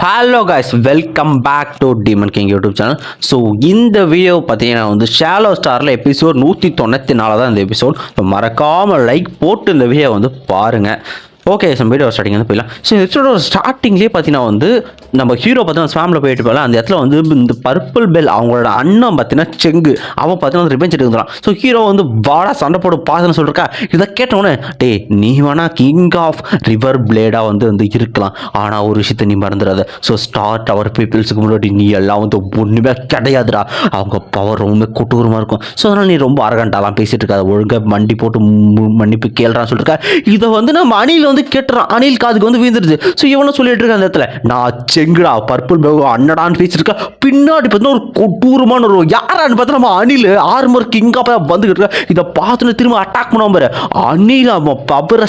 Hello guys welcome back to Demon King YouTube channel so இந்த video பார்த்தீங்கன்னா வந்து shallow ஸ்டாரில் எபிசோட் நூற்றி தொண்ணூற்றி நாலு தான் இந்த எபிசோட் மறக்காமல் லைக் போட்டு இந்த வீடியோ வந்து பாருங்கள் ஓகே சம் வீடியோ ஸ்டார்டிங் வந்து போயிடலாம். ஸோ எபிசோட ஸ்டார்டிங்லேயே பார்த்தீங்கன்னா வந்து நம்ம ஹீரோ பார்த்தீங்கன்னா ஸ்வாமில் போயிட்டு போகலாம் அந்த இடத்துல வந்து இந்த பர்பிள் பெல் அவங்களோட அண்ணன் பார்த்தீங்கன்னா செங்கு. அவன் பார்த்தீங்கன்னா ரிவெஞ்ச் எடுக்கிறான் ஸோ ஹீரோ வந்து வாடா சண்டை போட பாதுன்னு சொல்லிருக்கா. இதை கேட்டவுடனே டே நீ வேணா கிங் ஆஃப் ரிவர் பிளேடாக வந்து வந்து இருக்கலாம். ஆனால் ஒரு விஷயத்தை நீ மறந்துடாத. ஸோ ஸ்டார்ட் டவர் பீப்புள்ஸுக்கு முன்னாடி நீ எல்லாம் வந்து ஒன்றுமே கிடையாதுடா. அவங்க பவர் ரொம்ப கொட்டூரமாக இருக்கும். ஸோ அதனால் நீ ரொம்ப அரகண்டாலாம் பேசிட்டு இருக்காது. ஒழுங்காக மண்டி போட்டு மு- மன்னிப்பு கேள்றான்னு சொல்லிருக்கா இதை வந்து நம்ம அணியில் வந்து கேட்டுறான். அனில் காதுக்கு வந்து வீந்துருச்சு ஸோ இவனும் சொல்லிட்டு இருக்க அந்த இடத்துல நான் செங்குடா பர்பிள் பேக் அண்ணடான்னு பேசிட்டு பின்னாடி பார்த்தீங்கன்னா ஒரு கொடூரமான ஒரு யாரான்னு பார்த்தா நம்ம அணில் ஆர்மர் கிங்காக வந்துகிட்டு இருக்கா. இதை பார்த்துன்னு திரும்ப அட்டாக் பண்ணுவான் பாரு. அனில் அவன் பவரை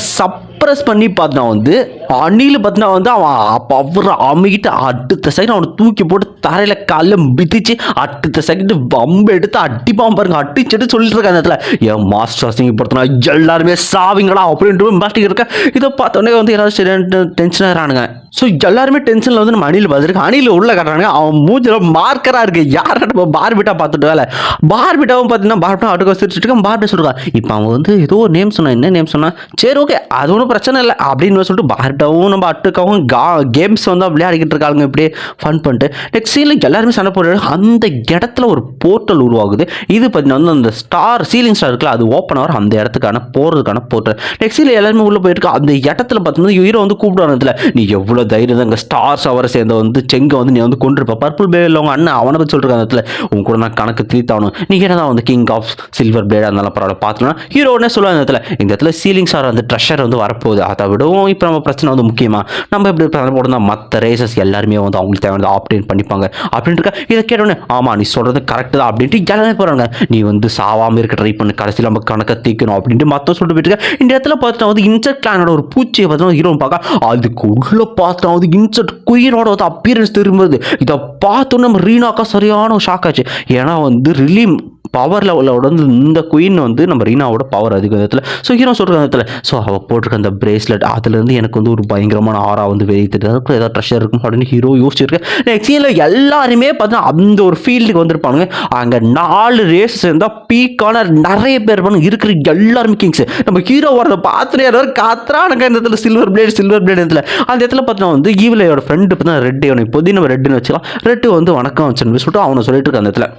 இம்ப்ரெஸ் பண்ணி பார்த்தா வந்து அணில் பார்த்தினா வந்து அவன் பவரை அமைக்கிட்டு அடுத்த செகண்ட் அவனை தூக்கி போட்டு தரையில் காலைல மிதிச்சு அடுத்த செகண்ட் பம்பு எடுத்து அடிப்பான் பாருங்க. அடிச்சுட்டு சொல்லிட்டு இருக்காங்க அந்த இடத்துல. என் மாஸ்டர் அசிங்கப்படுத்தினா எல்லாருமே சாவிங்களா அப்படின்ட்டு மாஸ்டர் இருக்க. இதை பார்த்தோன்னே வந்து எல்லாரும் சரி டென்ஷன் ஸோ எல்லாருமே டென்ஷனில் வந்து நம்ம அணில் பார்த்துருக்கு அணில் உள்ளே கட்டுறாங்க அவன் மூஞ்சில் மார்க்கராக இருக்குது யார் நம்ம பார்பிட்டா பார்த்துட்டு வேலை? பார்பிட்டாவும் பார்த்தீங்கன்னா பார்பிட்டா அடுக்க வச்சுட்டு இருக்கான். பார்பிட்டா சொல்கிறான் இப்போ அவன் வந்து ஏதோ ஒரு நேம் சொன்னான். என்ன நேம் சொன்னான்? சரி ஓகே அது ஒன்றும் பிரச்சனை இல்லை அப்படின்னு சொல்லிட்டு பார்ட்டாவும் நம்ம அட்டுக்காவும் கா கேம்ஸ் வந்து விளையாடிக்கிட்டு இருக்காங்க இப்படியே ஃபன் பண்ணிட்டு. நெக்ஸ்ட் சீனில் எல்லாருமே சண்டை போடுறாங்க அந்த இடத்துல ஒரு போர்ட்டல் உருவாகுது. இது பார்த்தீங்கன்னா வந்து அந்த ஸ்டார் சீலிங் ஸ்டார் இருக்குல்ல அது ஓப்பன் ஆகிற அந்த இடத்துக்கான போகிறதுக்கான போர்ட்டல் நெக்ஸ்ட் சீனில் எல்லாருமே உள்ளே போயிருக்கா அந்த இடத்துல பார்த்தீங்கன்னா ஹீரோ வந்து கூப்பிடுவாங்க நீ எவ்வளோ தைரியம் தான் ஸ்டார்ஸ் அவரை சேர்ந்த வந்து செங்கை வந்து நீ வந்து கொண்டிருப்ப பர்பிள் பேவில் உங்க அண்ணன் அவனை பற்றி சொல்லிருக்க அந்த இடத்துல. உன் கூட நான் கணக்கு தீர்த்தாகணும் நீ தான் வந்து கிங் ஆஃப் சில்வர் பிளேடாக இருந்தாலும் பரவாயில்ல பார்த்துனா ஹீரோ உடனே சொல்லுவாங்க இந்த இடத்துல இந்த இடத்துல சீலிங் ஸ்டார் அந்த ட்ரெஷர் வந்து வர வரப்போகுது அதை விடவும் இப்போ நம்ம பிரச்சனை வந்து முக்கியமாக நம்ம எப்படி பிரச்சனை போடுறதா மற்ற ரேசஸ் எல்லாருமே வந்து அவங்களுக்கு தேவையானது ஆப்டேன் பண்ணிப்பாங்க. அப்படின்ட்டு இருக்கா இதை கேட்டோன்னே ஆமாம் நீ சொல்கிறது கரெக்ட் தான் அப்படின்ட்டு எல்லாமே போகிறாங்க நீ வந்து சாவாமல் இருக்க ட்ரை பண்ணு கடைசியில் நம்ம கணக்கை தீக்கணும் அப்படின்ட்டு மற்ற சொல்லிட்டு போயிட்டு இருக்கா. இந்த இடத்துல பார்த்தா வந்து இன்செக்ட் கிளானோட ஒரு பூச்சியை பார்த்தா ஹீரோ பார்க்க அதுக்கு உள்ள பார்த்தா வந்து இன்செக்ட் குயினோட வந்து அப்பியரன்ஸ் திரும்புது இதை பார்த்தோன்னே நம்ம ரீனாக்கா சரியான ஒரு ஷாக் ஆச்சு. ஏன்னா வந்து ரிலீம் பவர் லெவலோட வந்து இந்த குயின் வந்து நம்ம ரீனாவோட பவர் அதிக விதத்தில் ஸோ ஹீரோ சொல்கிற விதத்தில் ஸோ அவள் போட்டிருக்க அந்த பிரேஸ்லெட் அதுலேருந்து எனக்கு வந்து ஒரு பயங்கரமான ஆரா வந்து வெளியிட்டு அதுக்கு ஏதாவது ட்ரெஷர் இருக்கும்? அப்படின்னு ஹீரோ யோசிச்சிருக்கேன் நெக்ஸ்ட் சீனில் எல்லாருமே பார்த்தீங்கன்னா அந்த ஒரு ஃபீல்டுக்கு வந்திருப்பானுங்க. அங்கே நாலு ரேஸ் இருந்தால் பீக்கான நிறைய பேர் இருப்பாங்க இருக்கிற எல்லாருமே கிங்ஸ் நம்ம ஹீரோ வரத பார்த்துட்டு யாராவது காத்துறானுங்க இந்த இடத்துல சில்வர் பிளேட் சில்வர் பிளேட் இடத்துல. அந்த இடத்துல பார்த்தீங்கன்னா வந்து ஈவிலையோட ஃப்ரெண்டு பார்த்தீங்கன்னா ரெட்டு அவனை இப்போதையும் நம்ம ரெட்டுன்னு வச்சுக்கலாம். ரெட்டு வந்து வணக்கம் வச்சுன்னு சொல்லிட்டு அவனை சொல்லிட்டு இருக்க அந்த இடத்துல.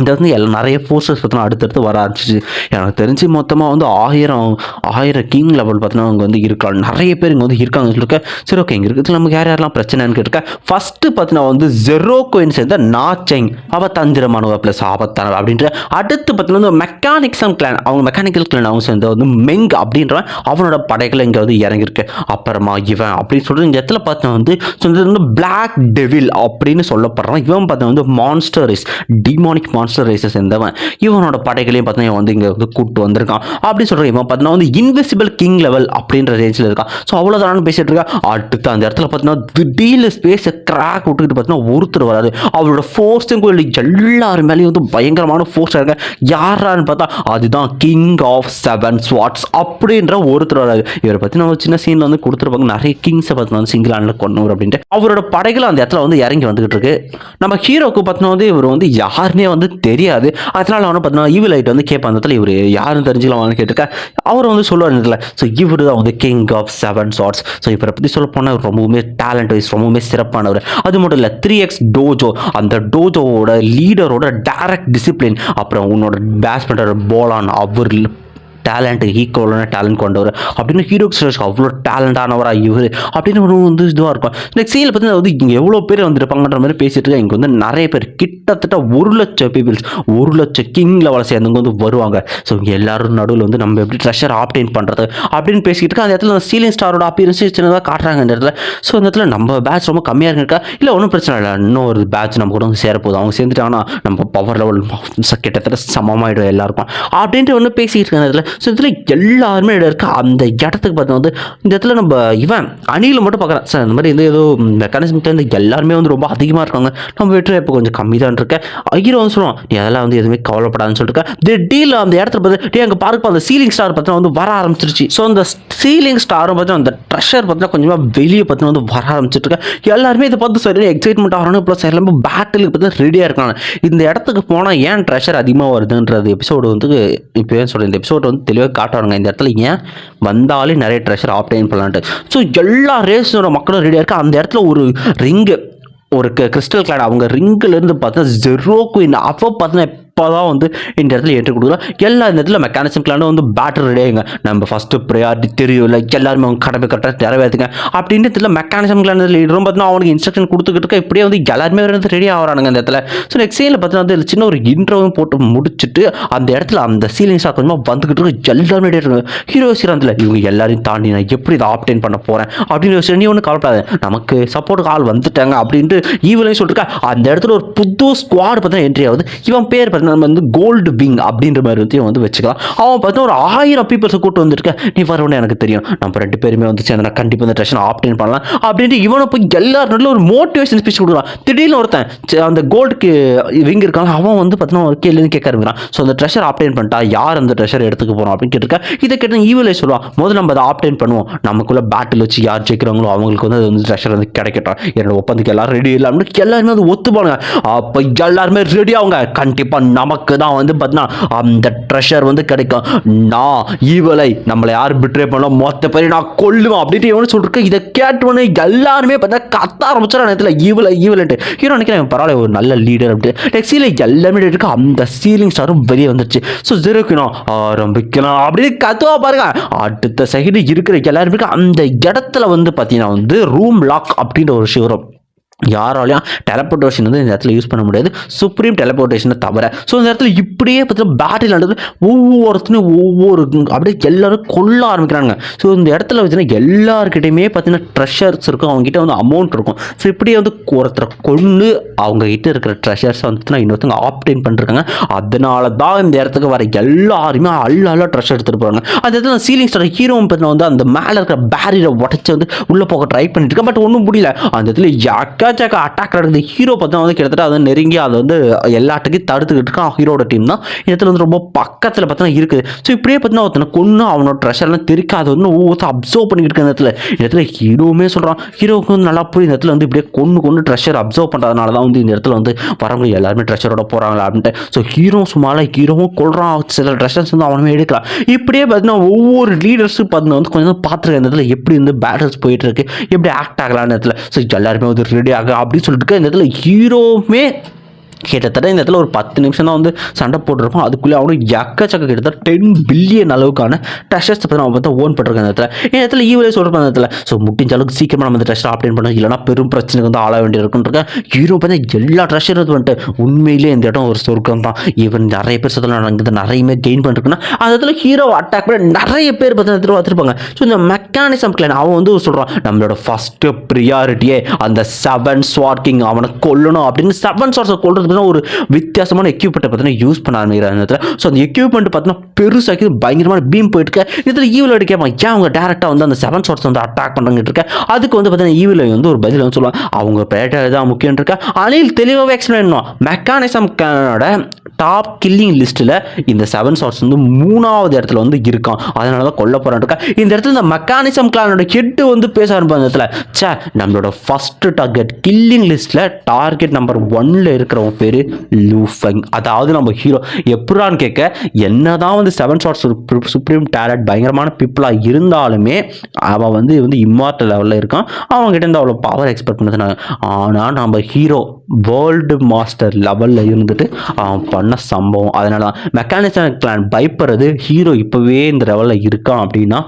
இது வந்து எல்லாம் நிறைய ஃபோர்ஸஸ் பார்த்தீங்கன்னா அடுத்தடுத்து வர ஆரம்பிச்சிச்சு எனக்கு தெரிஞ்சு மொத்தமாக வந்து ஆயிரம் ஆயிரம் கிங் லெவல் பார்த்தினா அவங்க வந்து இருக்கலாம் நிறைய பேர் இங்கே வந்து இருக்காங்க சொல்லிருக்க. சரி ஓகே இங்கே இருக்கிறது நமக்கு யார் யாரெல்லாம் பிரச்சனைன்னு கேட்டிருக்க? ஃபஸ்ட்டு பார்த்தினா வந்து ஜெரோ கோயின் சேர்ந்த நாச்செங் அவ தந்திரமானவ ப்ளஸ் ஆபத்தான அப்படின்ற அடுத்து பார்த்தீங்கன்னா வந்து மெக்கானிக்ஸம் கிளான் அவங்க மெக்கானிக்கல் கிளான் அவங்க சேர்ந்த வந்து மெங் அப்படின்றவன் அவனோட படைகள் இங்கே வந்து இறங்கியிருக்கு. அப்புறமா இவன் அப்படின்னு சொல்லிட்டு இந்த இடத்துல பார்த்தா வந்து சொன்னது வந்து பிளாக் டெவில் அப்படின்னு சொல்லப்படுறான். இவன் பார்த்தா வந்து மான்ஸ்டர் இஸ் டிமானிக் மான்ஸ்டர் ரேஸை சேர்ந்தவன் இவனோட படைகளையும் பார்த்தீங்கன்னா இவன் வந்து இங்கே வந்து கூப்பிட்டு வந்திருக்கான். அப்படி சொல்கிறேன் இவன் பார்த்தீங்கன்னா வந்து இன்விசிபிள் கிங் லெவல் அப்படின்ற ரேஞ்சில் இருக்கான். ஸோ அவ்வளோதான் பேசிட்டு இருக்கா அடுத்து அந்த இடத்துல பார்த்தீங்கன்னா திடீர்னு ஸ்பேஸை கிராக் விட்டுக்கிட்டு பார்த்தீங்கன்னா ஒருத்தர் வராது. அவரோட ஃபோர்ஸும் கோயில் எல்லாரு மேலேயும் வந்து பயங்கரமான ஃபோர்ஸாக இருக்க யாரான்னு பார்த்தா அதுதான் கிங் ஆஃப் செவன் ஸ்வாட்ஸ் அப்படின்ற ஒருத்தர் வராது. இவரை பற்றி நம்ம சின்ன சீனில் வந்து கொடுத்துருப்பாங்க. நிறைய கிங்ஸை பார்த்தீங்கன்னா வந்து சிங்கிள் ஆண்டில் கொண்டு அப்படின்ட்டு. அவரோட படைகள் அந்த இடத்துல வந்து இறங்கி வந்துகிட்டு இருக்கு. நம்ம ஹீரோக்கு பார்த்தீங்கன்னா வந்து இவர் வந்து யாருன்னே வந்து தெரியாது. அதனால அவனை பார்த்தீங்கன்னா ஈவில் லைட் வந்து கேட்பான். அந்த இடத்துல இவர் யாருன்னு தெரிஞ்சுக்கலாம்னு கேட்டிருக்கா? அவர் வந்து சொல்லுவார் இந்த இடத்துல ஸோ இவர் தான் வந்து king of seven shards so இவரை பற்றி சொல்ல போனால் ரொம்பவுமே டேலண்ட் வைஸ் ரொம்பவுமே சிறப்பானவர். அது மட்டும் இல்லை த்ரீ எக்ஸ் டோஜோ அந்த டோஜோவோட லீடரோட டேரக்ட் டிசிப்ளின் அப்புறம் உன்னோட பேட்ஸ்மேனோட போலான் அவர் டேலண்ட் ஈக்குவலான டேலண்ட் கொண்டவர் அப்படின்னு ஹீரோ சுரேஷ் அவ்வளோ டேலண்டானவராக இவர். அப்படின்னு ஒரு வந்து இதுவாக இருக்கும். நெக்ஸ்ட் சீனில் பார்த்தீங்கன்னா வந்து இங்கே எவ்வளோ பேர் வந்துருப்பாங்கன்ற மாதிரி பேசிட்டு இருக்காங்க இங்கே வந்து நிறைய பேர். கிட்டத்தட்ட ஒரு லட்சம் பீப்புள்ஸ் ஒரு லட்சம் கிங் லெவலில் சேர்ந்தவங்க வந்து வருவாங்க. ஸோ இங்கே எல்லாரும் நடுவில் வந்து நம்ம எப்படி ட்ரெஷர் ஆப்டேன் பண்ணுறது அப்படின்னு பேசிக்கிட்டு இருக்க அந்த இடத்துல சீலிங் ஸ்டாரோட அப்பியரன்ஸ் சின்னதாக காட்டுறாங்க இந்த இடத்துல. ஸோ இந்த இடத்துல நம்ம பேட்ச் ரொம்ப கம்மியாக இருக்கா? இல்லை ஒன்றும் பிரச்சனை இல்லை. இன்னும் ஒரு பேட்ச் நம்ம கூட வந்து சேரப்போகுது அவங்க சேர்ந்துட்டாங்கன்னா நம்ம பவர் லெவல் கிட்டத்தட்ட சமமாயிடும் எல்லாருக்கும். அப்படின்ட்டு ஒன்று பேசிக்கிட்டு இருக்க இடத்துல. ஸோ இதில் எல்லாருமே இடம் இருக்கு அந்த இடத்துக்கு பார்த்தா வந்து இந்த இடத்துல நம்ம இவன் அணியில் மட்டும் பார்க்குறேன். சார் இந்த மாதிரி வந்து ஏதோ மெக்கானிசம்ல இருந்து எல்லாருமே வந்து ரொம்ப அதிகமாக இருக்காங்க. நம்ம வெற்றி இப்போ கொஞ்சம் கம்மி தான் இருக்கேன் ஐயோ வந்து சொல்லுவான் நீ அதெல்லாம் வந்து எதுவுமே கவலைப்படாதுன்னு சொல்லிட்டு திடீரில் அந்த இடத்துல பார்த்து டே அங்கே பார்க்க அந்த சீலிங் ஸ்டார் பார்த்தீங்கன்னா வந்து வர ஆரம்பிச்சிருச்சு. ஸோ அந்த சீலிங் ஸ்டாரும் பார்த்தீங்கன்னா அந்த ட்ரெஷர் பார்த்தீங்கன்னா கொஞ்சமாக வெளியே பார்த்தீங்கன்னா வந்து வர ஆரம்பிச்சிட்டு எல்லாருமே இதை பார்த்து சரி எக்ஸைட்மெண்ட் ஆகணும் ப்ளஸ் எல்லாமே பேட்டிலுக்கு பார்த்து ரெடியாக இருக்காங்க. இந்த இடத்துக்கு போனால் ஏன் ட்ரெஷர் அதிகமாக வருதுன்றது எபிசோடு வந்து இப்போ சொல்கிறேன் இந்த எபிசோடு வந்து தெளிவாக காட்டுவாங்க இந்த இடத்துல ஏன் வந்தாலே நிறைய ட்ரெஷர் ஆப்டைன் பண்ணலான்ட்டு. ஸோ எல்லா ரேஸோட மக்களும் ரெடியாக இருக்கு? அந்த இடத்துல ஒரு ரிங்கு ஒரு கிறிஸ்டல் கிளாட் அவங்க ரிங்கில் இருந்து பார்த்தா ஜெரோ குயின் அப்போ பார்த்தீங்கன்னா இப்போ தான் வந்து இந்த இடத்துல ஏற்று கொடுக்குறோம் எல்லா இந்த இடத்துல மெக்கானிசம் வந்து பேட்டர் ரெடியாகுங்க நம்ம ஃபஸ்ட்டு ப்ரையாரிட்டி தெரியும் இல்லை எல்லாருமே அவங்க கடமை கரெக்டாக நிறைவேற்றுங்க அப்படின்னு இடத்துல மெக்கானிசம் கிளாண்ட் லீடரும் பார்த்தீங்கன்னா அவனுக்கு இன்ஸ்ட்ரக்ஷன் கொடுத்துக்கிட்டு இருக்க இப்படியே வந்து எல்லாருமே வந்து ரெடி ஆகிறானுங்க அந்த இடத்துல. ஸோ நெக்ஸ்ட் சீனில் பார்த்தீங்கன்னா வந்து சின்ன ஒரு இன்ட்ரோவும் போட்டு முடிச்சுட்டு அந்த இடத்துல அந்த சீலிங் ஷாக் கொஞ்சமாக வந்துக்கிட்டு இருக்கு. எல்லாருமே ரெடி இருக்காங்க ஹீரோ சீரந்தில் இவங்க எல்லாரையும் தாண்டி நான் எப்படி இதை ஆப்டைன் பண்ண போகிறேன் அப்படின்னு யோசிச்சு நீ ஒன்றும் கவலைப்படாது. நமக்கு சப்போர்ட் ஆள் வந்துட்டாங்க அப்படின்ட்டு ஈவிலையும் சொல்லிருக்கா அந்த இடத்துல ஒரு புது ஸ்குவாட் பார்த்தீங்கன்னா என்ட்ரி ஆகுது. இவன் பேர் பார்த்தீங்கன்னா நம்ம வந்து கோல்டு விங் அப்படின்ற மாதிரி வந்து வந்து வச்சுக்கலாம் அவன் பார்த்தா ஒரு ஆயிரம் பீப்புள்ஸை கூட்டு வந்திருக்கேன் நீ வரவனே எனக்கு தெரியும். நம்ம ரெண்டு பேருமே வந்து சேர்ந்தா கண்டிப்பாக இந்த ட்ரெஷன் ஆப்டைன் பண்ணலாம். அப்படின்ட்டு இவனை போய் எல்லாரும் நல்ல ஒரு மோட்டிவேஷன் ஸ்பீச் கொடுக்குறான். திடீர்னு ஒருத்தன் அந்த கோல்டுக்கு விங் இருக்காங்க அவன் வந்து பார்த்தீங்கன்னா ஒரு கேள்வி கேட்க இருக்கிறான் ஸோ அந்த ட்ரெஷர் ஆப்டைன் பண்ணிட்டா யார் அந்த ட்ரெஷர் எடுத்துக்க போகிறோம் அப்படின்னு கேட்டிருக்கேன் இதை கேட்டு ஈவிலே சொல்லுவான். முதல்ல நம்ம அதை ஆப்டைன் பண்ணுவோம். நமக்குள்ள பேட்டில் வச்சு யார் ஜெயிக்கிறாங்களோ அவங்களுக்கு வந்து அது வந்து ட்ரெஷர் வந்து கிடைக்கட்டும். என்னோட ஒப்பந்தத்துக்கு எல்லாரும் ரெடி இல்லை அப்படின்னு எல்லாருமே அது ஒத்துப்பானுங்க. அப்போ எல்லாருமே ரெடி அவங்க கண்டிப்பாக நமக்கு தான் வந்து பார்த்தீங்கன்னா அந்த ட்ரெஷர் வந்து கிடைக்கும். நான் ஈவலை நம்மளை யார் பிட்ரே பண்ணோம் மொத்த பேர் நான் கொல்லுவேன் அப்படின்ட்டு எவனு சொல்லிருக்கேன் இதை கேட்டவொன்னே எல்லாருமே பார்த்தா கத்த ஆரம்பிச்சிட நேரத்தில் ஈவலை ஈவலன்ட்டு ஹீரோ நினைக்கிறேன் பரவாயில்ல ஒரு நல்ல லீடர் அப்படின்ட்டு. டெக்ஸியில் எல்லாமே இருக்கு. அந்த சீலிங் ஸ்டாரும் வெளியே வந்துருச்சு. ஸோ ஜெருக்கணும் ஆரம்பிக்கணும் அப்படின்னு கத்துவா பாருங்க. அடுத்த சைடு இருக்கிற எல்லாருமே அந்த இடத்துல வந்து பார்த்தீங்கன்னா வந்து ரூம் லாக் அப்படின்ற ஒரு விஷயம் வரும் யாராலையும் டெலபோர்டேஷன் வந்து இந்த இடத்துல யூஸ் பண்ண முடியாது. சுப்ரீம் டெலபோர்டேஷனை தவிர ஸோ இந்த இடத்துல இப்படியே பார்த்தீங்கன்னா பேட்டில் நடந்து ஒவ்வொருத்தனையும் ஒவ்வொரு அப்படியே எல்லாரும் கொல்ல ஆரம்பிக்கிறாங்க ஸோ இந்த இடத்துல பார்த்தீங்கன்னா எல்லாருக்கிட்டையுமே பார்த்தீங்கன்னா ட்ரெஷர்ஸ் இருக்கும். அவங்ககிட்ட வந்து அமௌண்ட் இருக்கும். ஸோ இப்படியே வந்து ஒருத்தரை கொண்டு அவங்ககிட்ட இருக்கிற ட்ரெஷர்ஸ் வந்து இன்னொருத்தவங்க ஆப்டைன் பண்ணிருக்காங்க. அதனால தான் இந்த இடத்துக்கு வர எல்லாருமே அல்ல அல்ல ட்ரெஷர் எடுத்துகிட்டு போகிறாங்க அந்த இடத்துல சீலிங் ஸ்டார் ஹீரோ பார்த்தீங்கன்னா வந்து அந்த மேலே இருக்கிற பேரியரை உடச்சி வந்து உள்ளே போக ட்ரை பண்ணிட்டு இருக்கேன் பட் ஒன்றும் முடியல அந்த இடத்துல எக்கச்சக்க அட்டாக் நடக்குது. ஹீரோ பார்த்தா வந்து கிட்டத்தட்ட அதை நெருங்கி அதை வந்து எல்லாத்துக்கும் தடுத்துக்கிட்டு இருக்கான். ஹீரோட டீம் தான். இந்த இடத்துல வந்து ரொம்ப பக்கத்தில் பார்த்தீங்கன்னா இருக்குது. ஸோ இப்படியே பார்த்தீங்கன்னா ஒருத்தனை கொன்று அவனோட ட்ரெஷர்லாம் தெரிக்க அதை வந்து ஒவ்வொருத்தர் அப்சர்வ் பண்ணிக்கிட்டு இருக்க இந்த இடத்துல. இந்த இடத்துல ஹீரோவுமே சொல்கிறான் ஹீரோவுக்கு வந்து நல்லா புரியும் இந்த இடத்துல வந்து இப்படியே கொண்டு கொண்டு ட்ரெஷர் அப்சர்வ் பண்ணுறதுனால தான் வந்து இந்த இடத்துல வந்து வரவங்க எல்லாருமே ட்ரெஷரோட போகிறாங்களா அப்படின்ட்டு. ஸோ ஹீரோ சும்மால ஹீரோவும் கொள்கிறான் சில ட்ரெஷர்ஸ் வந்து அவனுமே எடுக்கலாம். இப்படியே பார்த்தீங்கன்னா ஒவ்வொரு லீடர்ஸும் பார்த்தீங்கன்னா வந்து கொஞ்சம் பார்த்துருக்க இந்த இடத்துல எப்படி வந்து பேட்டில்ஸ் போயிட்டு இருக்கு. எப்படி ஆக்ட் ஆகலாம் இடத்துல. ஸோ எல்லாருமே வந்து ரெடி ஆக அப்படின்னு சொல்லிட்டு இந்த இடத்துல ஹீரோவுமே கிட்டத்தட்ட இந்த இடத்துல ஒரு பத்து நிமிஷம் தான் வந்து சண்டை போட்டிருப்போம் அதுக்குள்ளே அவனும் எக்கச்சக்க கிட்டத்தட்ட டென் பில்லியன் அளவுக்கான ட்ரெஷர்ஸ் பற்றி நம்ம பார்த்தா ஓன் பண்ணிருக்கேன் இந்த இடத்துல. இந்த இடத்துல ஈவிலே சொல்கிறப்ப அந்த இடத்துல ஸோ முடிஞ்ச அளவுக்கு சீக்கிரமாக நம்ம இந்த ட்ரெஷர் அப்டேட் பண்ணோம் இல்லைனா பெரும் பிரச்சனைக்கு வந்து ஆள வேண்டியிருக்குன்றேன் ஹீரோ பார்த்தா எல்லா ட்ரெஷரும் இது வந்துட்டு உண்மையிலே இந்த இடம் ஒரு சொர்க்கம் தான். ஈவன் நிறைய பேர் சொல்லலாம் நடந்தது நிறையமே கெயின் பண்ணிருக்குன்னா அந்த இடத்துல ஹீரோ அட்டாக் பண்ண நிறைய பேர் பார்த்து திரும்ப வச்சிருப்பாங்க ஸோ இந்த மெக்கானிசம் கிளான் அவன் வந்து சொல்கிறான் நம்மளோட ஃபஸ்ட்டு ப்ரியாரிட்டியே அந்த செவன் ஸ்வாட் கிங் அவனை கொல்லணும். அப்படின்னு செவன் ஸ்வார்ஸை கொள்றது பார்த்தீங்கன்னா ஒரு வித்தியாசமான எக்யூப்மெண்ட்டை பார்த்தீங்கன்னா யூஸ் பண்ண ஆரம்பிக்கிறாங்க இடத்துல. ஸோ அந்த எக்யூப்மெண்ட் பார்த்தீங்கன்னா பெருசாக்கி பயங்கரமான பீம் போயிட்டு இருக்க இதில் ஈவில் கேட்பான் ஏன் அவங்க டேரெக்டாக வந்து அந்த செவன் ஸ்வாட்ஸ் வந்து அட்டாக் பண்ணுறாங்க இருக்க? அதுக்கு வந்து பார்த்தீங்கன்னா ஈவில் வந்து ஒரு பதில் வந்து சொல்லுவாங்க அவங்க பேட்டர் தான் முக்கியம் இருக்க. அனில் தெளிவாகவே எக்ஸ்பிளைன் பண்ணுவோம் மெக்கானிசம் டாப் கில்லிங் லிஸ்ட்டில் இந்த செவன் ஷாட்ஸ் வந்து மூணாவது இடத்துல வந்து இருக்கான். அதனால தான் கொல்ல போகிறான் இருக்கா. இந்த இடத்துல இந்த மெக்கானிசம் கிளானோட ஹெட்டு வந்து பேச ஆரம்பிப்பாங்க இந்த இடத்துல. சே நம்மளோட ஃபஸ்ட்டு டார்கெட் கில்லிங் லிஸ்ட்டில் டார்கெட் நம்பர் ஒன்ல இருக்கிறவன் பேர் லூஃபங் அதாவது நம்ம ஹீரோ எப்படான்னு கேட்க என்னதான் வந்து செவன் ஷார்ட் சுப்ரீம் டேலண்ட் பயங்கரமான பீப்புளாக இருந்தாலுமே அவன் வந்து வந்து இம்மார்டல் லெவலில் இருக்கான். அவங்ககிட்ட இருந்து அவ்வளோ பவர் எக்ஸ்பெக்ட் பண்ணதுனால ஆனால் நம்ம ஹீரோ வேர்ல்டு மாஸ்டர் லெவலில் இருந்துட்டு அவன் பண்ண சம்பவம். அதனால தான் மெக்கானிசம் கிளான் பயப்படுறது ஹீரோ இப்போவே இந்த லெவலில் இருக்கான் அப்படின்னா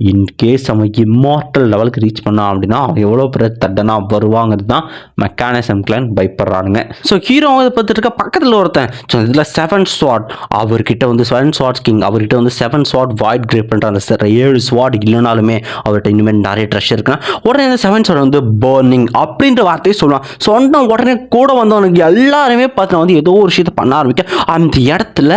இன்கேஸ் அவன் இம்மார்டல் லெவலுக்கு ரீச் பண்ணான் அப்படின்னா அவன் எவ்வளோ பெரிய தட்டனாக வருவாங்கிறது தான் மெக்கானிசம் கிளான் பயப்படுறானுங்க. ஸோ ஹீரோ வந்து பார்த்துட்டு பக்கத்தில் ஒருத்தன் ஸோ இதில் செவன் ஸ்வாட் அவர்கிட்ட வந்து செவன் ஸ்வாட் கிங் அவர்கிட்ட வந்து செவன் ஸ்வாட் வாய்ட் கிரேப் பண்ணுற அந்த ஏழு ஸ்வாட் இல்லைனாலுமே அவர்கிட்ட இனிமேல் நிறைய ட்ரெஷ் இருக்குன்னா உடனே இந்த செவன் ஸ்வாட் வந்து பர்னிங் அப்படின்ற வார்த்தையை சொல்லுவான். சொன்ன உடனே கூட வந்தவனுக்கு எல்லாருமே பார்த்தா வந்து ஏதோ ஒரு விஷயத்தை பண்ண ஆரம்பிக்க அந்த இடத்துல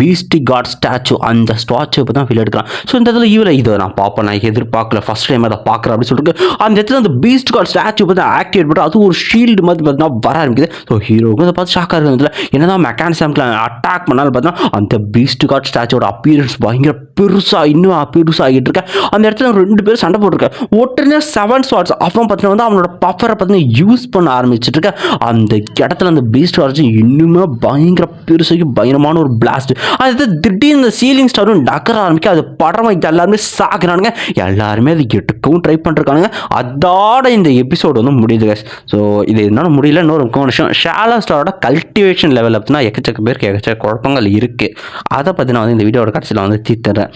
பீஸ்டி காட் ஸ்டாச்சு அந்த ஸ்டாச்சு இப்போ தான் ஃபீல் எடுக்கலாம் ஸோ இந்த இடத்துல இவரை இதை நான் பார்ப்பேன் நான் எதிர்பார்க்கல ஃபர்ஸ்ட் டைம் அதை பார்க்குறேன் அப்படின்னு சொல்லிட்டு அந்த இடத்துல அந்த பீஸ்ட் கால் ஸ்டாச்சு பார்த்து ஆக்டிவேட் பண்ணி அது ஒரு ஷீல்டு மாதிரி பார்த்தீங்கன்னா வர ஆரம்பிக்குது. ஸோ ஹீரோவுக்கு அதை பார்த்து ஷாக்காக இருக்குது இதில் என்னதான் மெக்கானிசம்ல அட்டாக் பண்ணாலும் பார்த்தீங்கன்னா அந்த பீஸ்ட் கார்ட் ஸ்டாச்சோட அப்பியரன்ஸ் பயங்கர பெருசாக இன்னும் பெருசாக ஆகிட்டு இருக்கேன் அந்த இடத்துல ரெண்டு பேரும் சண்டை போட்டிருக்கேன் உடனே செவன் ஸ்வாட்ஸ் அவன் பார்த்தீங்கன்னா வந்து அவனோட பஃபரை பார்த்தீங்கன்னா யூஸ் பண்ண ஆரம்பிச்சுட்டு அந்த இடத்துல அந்த பீஸ்ட் ஸ்டார்ஸ் இன்னுமே பயங்கர பெருசாகி பயங்கரமான ஒரு பிளாஸ்ட் அது திடீர்னு இந்த சீலிங் ஸ்டாரும் டக்கர ஆரம்பிக்க அது படம் எல்லாருமே பார்க்குறானுங்க. எல்லாருமே அது எடுக்கவும் ட்ரை பண்ணிருக்கானுங்க. அதோட இந்த எபிசோடு வந்து முடியுது கேஸ் ஸோ இது என்னால் முடியல. இன்னொரு முக்கியமான விஷயம் ஷாலா ஸ்டாரோட கல்டிவேஷன் லெவல் அப்படின்னா எக்கச்சக்க பேருக்கு எக்கச்சக்க குழப்பங்கள் இருக்குது அதை பற்றி நான் வந்து இந்த வீடியோட கடைசியில் வந்து தீர்த்துறேன்.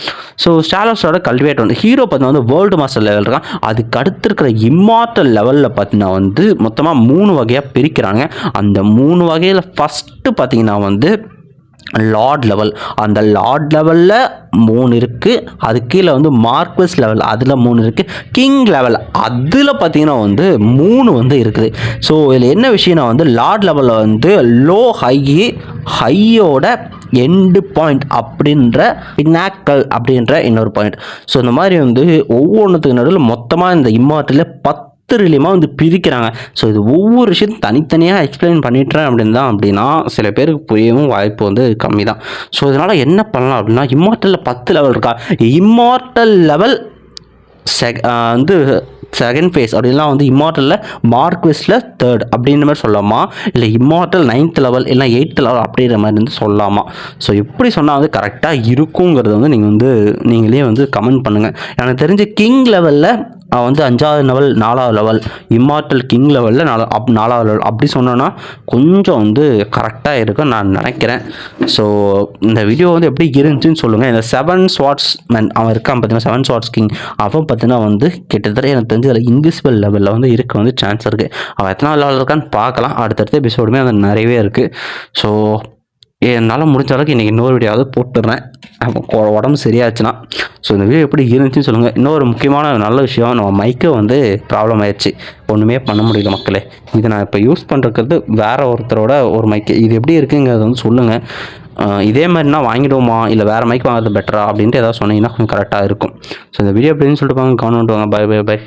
ஸோ ஷாலா ஸ்டாரோட கல்டிவேட் வந்து ஹீரோ பார்த்தீங்கன்னா வந்து வேர்ல்டு மாஸ்டர் லெவல் இருக்கான். அதுக்கு அடுத்து இருக்கிற இம்மார்டல் லெவலில் பார்த்தீங்கன்னா வந்து மொத்தமாக மூணு வகையாக பிரிக்கிறாங்க. அந்த மூணு வகையில் ஃபஸ்ட்டு பார்த்தீங்கன்னா வந்து லார்ட் லெவல் அந்த லார்ட் லெவலில் மூணு இருக்குது அது கீழே வந்து மார்க்வஸ் லெவல் அதில் மூணு இருக்குது கிங் லெவல் அதில் பார்த்தீங்கன்னா வந்து மூணு வந்து இருக்குது. ஸோ இதில் என்ன விஷயம்னா வந்து லார்ட் லெவலில் வந்து லோ ஹை ஹையோட எண்டு பாயிண்ட் அப்படின்ற பினாக்கல் அப்படின்ற இன்னொரு பாயிண்ட் ஸோ இந்த மாதிரி வந்து ஒவ்வொன்றுத்துக்கு நடுவில் மொத்தமாக இந்த இம்மாட்டில் பத்து ரிலியமாக வந்து பிரிக்கிறாங்க. ஸோ இது ஒவ்வொரு விஷயத்தையும் தனித்தனியாக எக்ஸ்பிளைன் பண்ணிட்டுறேன் அப்படின்னு தான் அப்படின்னா சில பேருக்கு புரியவும் வாய்ப்பு வந்து கம்மி தான் ஸோ இதனால் என்ன பண்ணலாம் அப்படின்னா இம்மார்ட்டலில் பத்து லெவல் இருக்கா? இம்மார்ட்டல் லெவல் செக் வந்து செகண்ட் ஃபேஸ் அப்படின்லாம் வந்து இம்மார்ட்டலில் மார்க்வெஸ்ட்டில் தேர்ட் அப்படின்ற மாதிரி சொல்லலாமா இல்லை இம்மார்ட்டல் நைன்த் லெவல் இல்லை எயித்து லெவல் அப்படின்ற மாதிரி வந்து சொல்லலாமா ஸோ எப்படி சொன்னால் வந்து கரெக்டாக இருக்குங்கிறத வந்து நீங்கள் வந்து நீங்களே வந்து கமெண்ட் பண்ணுங்கள் எனக்கு தெரிஞ்ச கிங் லெவலில் வந்து அஞ்சாவது லெவல் நாலாவது லெவல் இம்மார்ட்டல் கிங் லெவலில் நாலா அப் நாலாவது லெவல் அப்படி சொன்னோன்னா கொஞ்சம் வந்து கரெக்டாக இருக்கும் நான் நினைக்கிறேன். ஸோ இந்த வீடியோ வந்து எப்படி இருந்துச்சுன்னு சொல்லுங்கள் இந்த செவன் ஸ்வாட்ஸ் மேன் அவன் இருக்கான் பார்த்தீங்கன்னா செவன் ஸ்வாட்ஸ் கிங் அவன் பார்த்தீங்கன்னா வந்து கிட்டத்தட்ட எனக்கு தெரிஞ்சு அதில் இன்விசிபிள் லெவலில் வந்து இருக்க வந்து சான்ஸ் இருக்குது அவன் எத்தனை லெவலில் இருக்கான்னு பார்க்கலாம். அடுத்தடுத்த எபிசோடுமே அது நிறையவே இருக்குது ஸோ என்னால் முடிஞ்ச அளவுக்கு இன்றைக்கி இன்னொரு வீடியோவாவது போட்டுடுறேன். அப்போ உடம்பு சரியாச்சுன்னா. ஸோ இந்த வீடியோ எப்படி இருந்துச்சுன்னு சொல்லுங்கள் இன்னொரு முக்கியமான நல்ல விஷயம் நம்ம மைக்கு வந்து ப்ராப்ளம் ஆயிடுச்சு. ஒன்றுமே பண்ண முடியல மக்களே. இது நான் இப்போ யூஸ் பண்ணுறது வேறு ஒருத்தரோட ஒரு மைக்கு இது எப்படி இருக்குங்கிறது வந்து சொல்லுங்கள் இதே மாதிரினா வாங்கிடுவோமா? இல்லை வேறு மைக் வாங்குறது பெட்டரா அப்படின்ட்டு ஏதாவது சொன்னீங்கன்னா கொஞ்சம் கரெக்டாக இருக்கும். ஸோ இந்த வீடியோ எப்படின்னு சொல்லிட்டு பாருங்க. கவனம் வாங்க. By by by